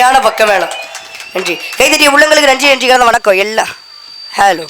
சரியான பக்கம் வேணும். நன்றி. கைதட்டிய உள்ளங்களுக்கு நன்றி நன்றிக்கான வணக்கம். எல்லாம். ஹலோ